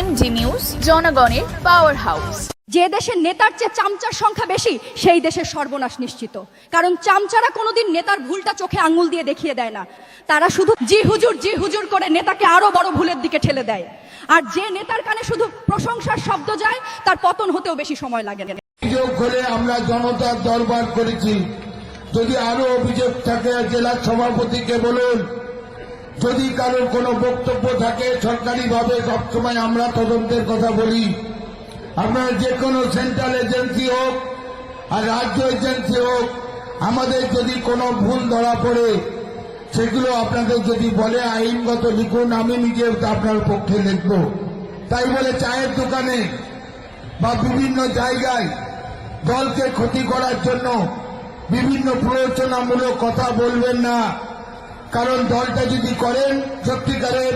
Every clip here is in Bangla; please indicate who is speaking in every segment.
Speaker 1: এমজি নিউজ জনগণের পাওয়ার হাউস যে দেশের নেতার চেয়ে চামচার সংখ্যা বেশি সেই দেশের সর্বনাশ নিশ্চিত কারণ চামচারা কোনোদিন নেতার ভুলটা চোখে আঙুল দিয়ে দেখিয়ে দেয় না তারা শুধু জি হুজুর জি হুজুর করে নেতাকে আরো বড় ভুলের দিকে ঠেলে দেয় আর যে নেতার কানে শুধু প্রশংসার শব্দ যায় তার পতন হতেও বেশি সময় লাগে
Speaker 2: অভিযোগ হলে আমরা জনতার দরবার করেছি যদি আরো অভিযোগ থাকে জেলা সভাপতিকে বলুন যদি কারোর কোনো বক্তব্য থাকে সরকারিভাবে সবসময় আমরা তদন্তের কথা বলি আপনার যে কোনো সেন্ট্রাল এজেন্সি হোক আর রাজ্য এজেন্সি হোক আমাদের যদি কোনো ভুল ধরা পড়ে সেগুলো আপনাদের যদি বলে আইনগত লিখুন আমি নিজে আপনার পক্ষে লিখব তাই বলে চায়ের দোকানে বা বিভিন্ন জায়গায় দলকে ক্ষতি করার জন্য বিভিন্ন প্ররোচনামূলক কথা বলবেন না কারণ দলটা যদি করেন সত্যিকারের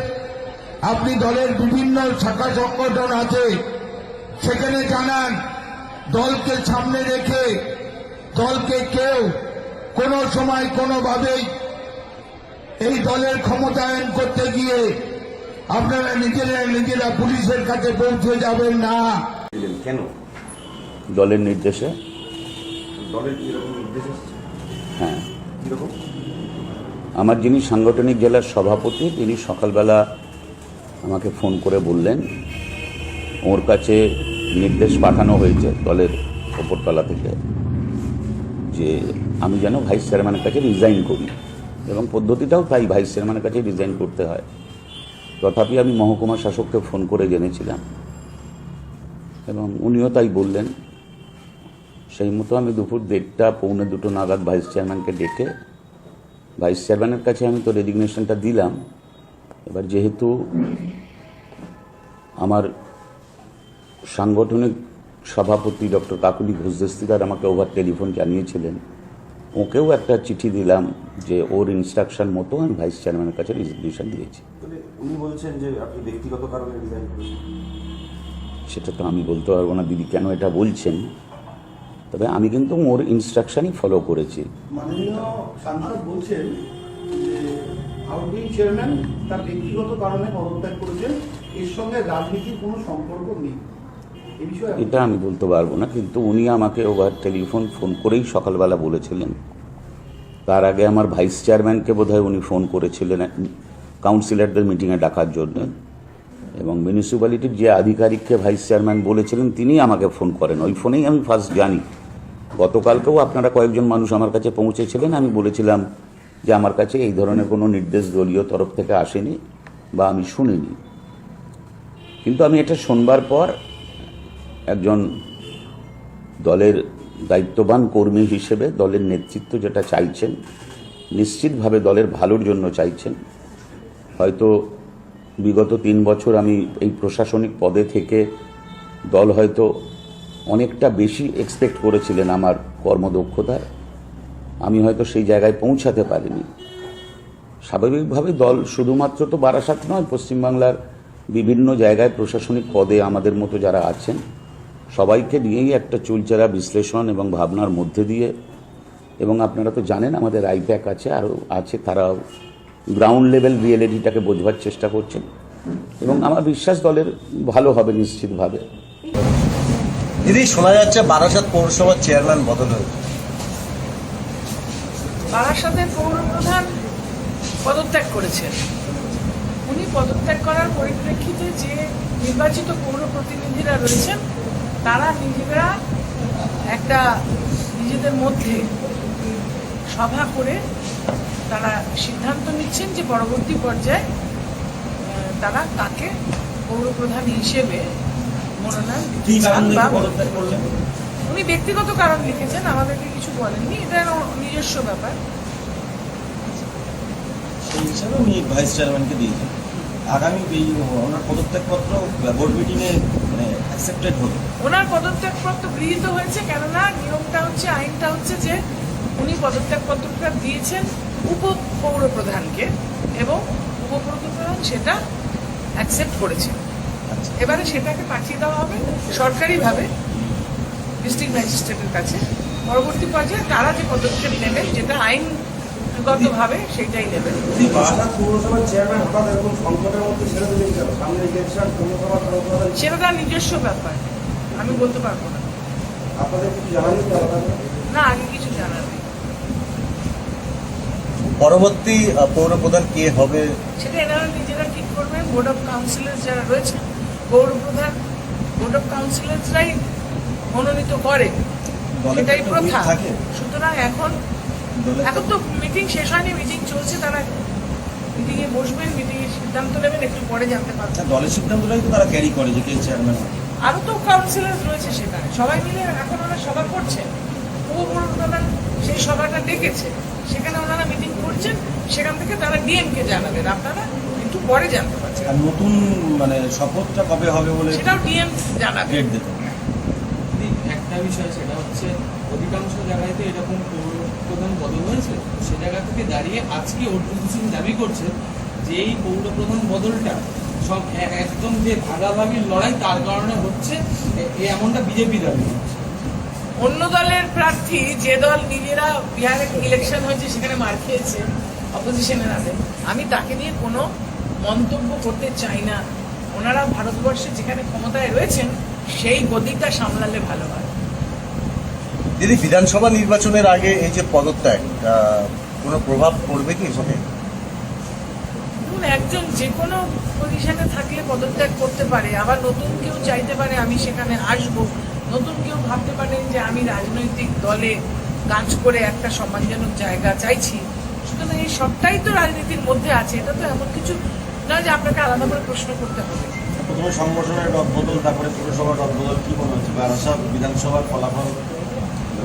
Speaker 2: আপনি দলের বিভিন্ন শাখা সংগঠন আছে সেখানে জানান দলকে সামনে রেখে দলকে কেউ কোনো সময় কোনোভাবেই এই দলের ক্ষমতায়ন করতে গিয়ে আপনারা নিজেরা নিজেরা পুলিশের কাছে পৌঁছে যাবেন না
Speaker 3: কেন দলের নির্দেশে
Speaker 4: দলের নির্দেশ হ্যাঁ কিরকম
Speaker 3: আমার যিনি সাংগঠনিক জেলার সভাপতি তিনি সকালবেলা আমাকে ফোন করে বললেন ওর কাছে নির্দেশ পাঠানো হয়েছে দলের ওপরতলা থেকে যে আমি যেন ভাইস চেয়ারম্যানের কাছে রিজাইন করি এবং পদ্ধতিটাও তাই ভাইস চেয়ারম্যানের কাছে রিজাইন করতে হয় তথাপি আমি মহকুমা শাসককে ফোন করে জেনেছিলাম এবং উনিও তাই বললেন সেই মতো আমি দুপুর দেড়টা পৌনে দুটো নাগাদ ভাইস চেয়ারম্যানকে ডেকে ভাইস চেয়ারম্যানের কাছে আমি তো রেজিগনেশনটা দিলাম এবার যেহেতু আমার সাংগঠনিক সভাপতি ডক্টর কাকুলি ঘোষ দস্তিদার আমাকে ওভার টেলিফোন জানিয়েছিলেন ওকেও একটা চিঠি দিলাম যে ওর ইনস্ট্রাকশন মতো আমি ভাইস চেয়ারম্যানের কাছে রেজিগনেশন দিয়েছি
Speaker 4: উনি বলছেন যে আপনি
Speaker 3: সেটা তো আমি বলতে পারবো না দিদি কেন এটা বলছেন তবে আমি কিন্তু ওর ইনস্ট্রাকশনই ফলো করেছি এটা আমি বলতে পারবো না কিন্তু উনি আমাকে ওভার টেলিফোন ফোন করেই সকালবেলা বলেছিলেন তার আগে আমার ভাইস চেয়ারম্যানকে বোধহয় উনি ফোন করেছিলেন কাউন্সিলরদের মিটিংয়ে ডাকার জন্য এবং মিউনিসিপ্যালিটির যে আধিকারিককে ভাইস চেয়ারম্যান বলেছিলেন তিনি আমাকে ফোন করেন ওই ফোনেই আমি ফার্স্ট জানি গতকালকেও আপনারা কয়েকজন মানুষ আমার কাছে পৌঁছেছিলেন আমি বলেছিলাম যে আমার কাছে এই ধরনের কোনো নির্দেশ দলীয় তরফ থেকে আসেনি বা আমি শুনিনি কিন্তু আমি এটা শোনবার পর একজন দলের দায়িত্ববান কর্মী হিসেবে দলের নেতৃত্ব যেটা চাইছেন নিশ্চিতভাবে দলের ভালোর জন্য চাইছেন হয়তো বিগত তিন বছর আমি এই প্রশাসনিক পদে থেকে দল হয়তো অনেকটা বেশি এক্সপেক্ট করেছিলেন আমার কর্মদক্ষতার আমি হয়তো সেই জায়গায় পৌঁছাতে পারিনি স্বাভাবিকভাবে দল শুধুমাত্র তো বারাসাত নয় পশ্চিমবাংলার বিভিন্ন জায়গায় প্রশাসনিক পদে আমাদের মতো যারা আছেন সবাইকে নিয়েই একটা চুলচেরা বিশ্লেষণ এবং ভাবনার মধ্যে দিয়ে এবং আপনারা তো জানেন আমাদের আইপ্যাক আছে আরও আছে তারাও গ্রাউন্ড লেভেল রিয়েলিটিটাকে বোঝবার চেষ্টা করছেন এবং আমার বিশ্বাস দলের ভালো হবে নিশ্চিতভাবে দিদি শোনা যাচ্ছে বারাসাত পৌরসভার চেয়ারম্যান বদল হয়েছে
Speaker 5: বারাসাতের পৌর প্রধান পদত্যাগ করেছেন উনি পদত্যাগ করার পরিপ্রেক্ষিতে যে নির্বাচিত পৌর প্রতিনিধিরা রয়েছেন তারা নিজেরা একটা নিজেদের মধ্যে সভা করে তারা সিদ্ধান্ত নিচ্ছেন যে পরবর্তী পর্যায়ে তারা পৌর প্রধান হিসেবে মনোনয়ন উনি ব্যক্তিগত কারণ লিখেছেন আমাদেরকে কিছু বলেননি এটা নিজস্ব ব্যাপার
Speaker 3: ওনার পদত্যাগপত্র মানে,
Speaker 5: হয়েছে কেননা হচ্ছে আইনটা হচ্ছে যে উনি পদত্যাগপত্রটা দিয়েছেন উপপৌর প্রধানকে এবং উপপৌর প্রধান সেটা অ্যাকসেপ্ট করেছে আচ্ছা। এবারে সেটাকে পাঠিয়ে দেওয়া হবে সরকারিভাবে ডিস্ট্রিক্ট ম্যাজিস্ট্রেটের কাছে পরবর্তী পর্যায়ে তারা যে পদক্ষেপ নেবে যেটা আইন সেটাই নিজস্ব ব্যাপার আমি বলতে পারবো না না আমি কিছু জানাবো
Speaker 3: পরবর্তী পৌর প্রধান কে হবে
Speaker 5: সেটা এনারা নিজেরা ঠিক করবেন বোর্ড অফ কাউন্সিলর যারা রয়েছে পৌর প্রধান বোর্ড অফ কাউন্সিলররাই মনোনীত করে সেটাই প্রথা সুতরাং এখন এখন তো মিটিং শেষ হয়নি মিটিং চলছে তারা মিটিং এ বসবেন মিটিং এর সিদ্ধান্ত নেবেন একটু পরে জানতে পারবেন
Speaker 3: আচ্ছা, দলের সিদ্ধান্তটাই তো তারা ক্যারি করে যে কে চেয়ারম্যান
Speaker 5: আরো তো কাউন্সিলর রয়েছে সেখানে সবাই মিলে এখন ওরা সভা করছে ও বড় সেই সভাটা ডেকেছে সেখানে ওনারা মিটিং করছেন সেখান থেকে তারা ডিএমকে জানাবেন আপনারা একটু পরে জানতে পারছেন
Speaker 3: আর নতুন মানে শপথটা কবে হবে বলে
Speaker 5: সেটাও ডিএম জানাবে
Speaker 6: একটা বিষয় সেটা হচ্ছে অধিকাংশ জায়গায় তো এরকম পৌরপ্রধান বদল হয়েছে সে জায়গা থেকে দাঁড়িয়ে আজকে অর্জুন সিং দাবি করছে যে এই পৌরপ্রধান বদলটা সব একদম যে ভাগাভাগির লড়াই তার কারণে হচ্ছে এমনটা বিজেপি দাবি করছে
Speaker 5: অন্য দলের প্রার্থী যে দল নিজেরা বিহারে ইলেকশন হয়েছে সেখানে মার খেয়েছে অপোজিশনের হাতে আমি তাকে নিয়ে কোনো মন্তব্য করতে চাই না ওনারা ভারতবর্ষে যেখানে ক্ষমতায় রয়েছেন সেই গতিটা সামলালে ভালো হয়
Speaker 3: দিদি বিধানসভা নির্বাচনের আগে এই যে পদত্যাগ কোনো প্রভাব পড়বে কি
Speaker 5: একজন যে কোনো পজিশনে থাকলে পদত্যাগ করতে পারে আবার নতুন কেউ চাইতে পারে আমি সেখানে আসবো নতুন কেউ ভাবতে পারেন যে আমি রাজনৈতিক দলে কাজ করে একটা সম্মানজনক জায়গা চাইছি সুতরাং এই সবটাই তো রাজনীতির মধ্যে আছে এটা তো এমন কিছু নয় যে আপনাকে আলাদা করে প্রশ্ন করতে হবে
Speaker 3: প্রথমে সংগঠনের রদবদল তারপরে পুরসভার রদবদল কি মনে হচ্ছে বারাসাত বিধানসভার ফলাফল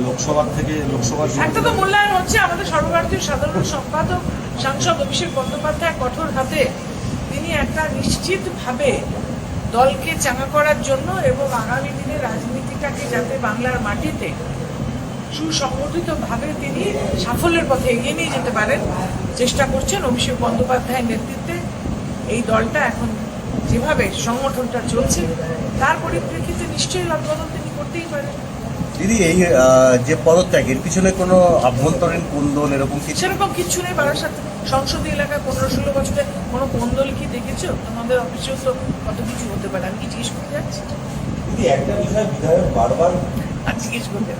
Speaker 3: লোকসভার থেকে লোকসভা
Speaker 5: একটা তো মূল্যায়ন হচ্ছে আমাদের সর্বভারতীয় সাধারণ সম্পাদক সাংসদ অভিষেক বন্দ্যোপাধ্যায় কঠোর হাতে তিনি একটা নিশ্চিতভাবে দলকে চাঙা করার জন্য এবং আগামী দিনে রাজনীতিটাকে যাতে বাংলার মাটিতে সুসংগঠিতভাবে তিনি সাফল্যের পথে এগিয়ে নিয়ে যেতে পারেন চেষ্টা করছেন অভিষেক বন্দ্যোপাধ্যায়ের নেতৃত্বে এই দলটা এখন যেভাবে সংগঠনটা চলছে তার পরিপ্রেক্ষিতে নিশ্চয়ই অবদান তিনি করতেই পারেন
Speaker 3: দিদি এই যে পদত্যাগ এর পিছনে কোনো আভ্যন্তরীণ কোন্দল এরকম কিছু
Speaker 5: সেরকম কিছু নেই বারাসাত সংসদীয় এলাকায় পনেরো ষোলো বছরে কোনো কোন্দল কি তোমাদের অফিসেও তো কত কিছু হতে পারে আমি কি জিজ্ঞেস করতে যাচ্ছি
Speaker 3: একটা বিষয় বিধায়ক বারবার জিজ্ঞেস করতে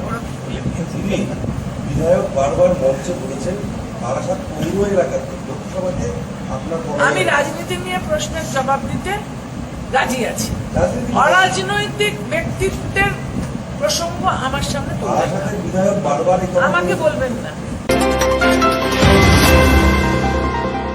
Speaker 3: বিধায়ক বারবার মঞ্চে বলেছেন বারাসাত এলাকার লোকসভাতে
Speaker 5: আপনার আমি রাজনীতি নিয়ে প্রশ্নের জবাব দিতে রাজি আছি অরাজনৈতিক ব্যক্তিত্বের প্রসঙ্গ আমার সামনে আমাকে বলবেন না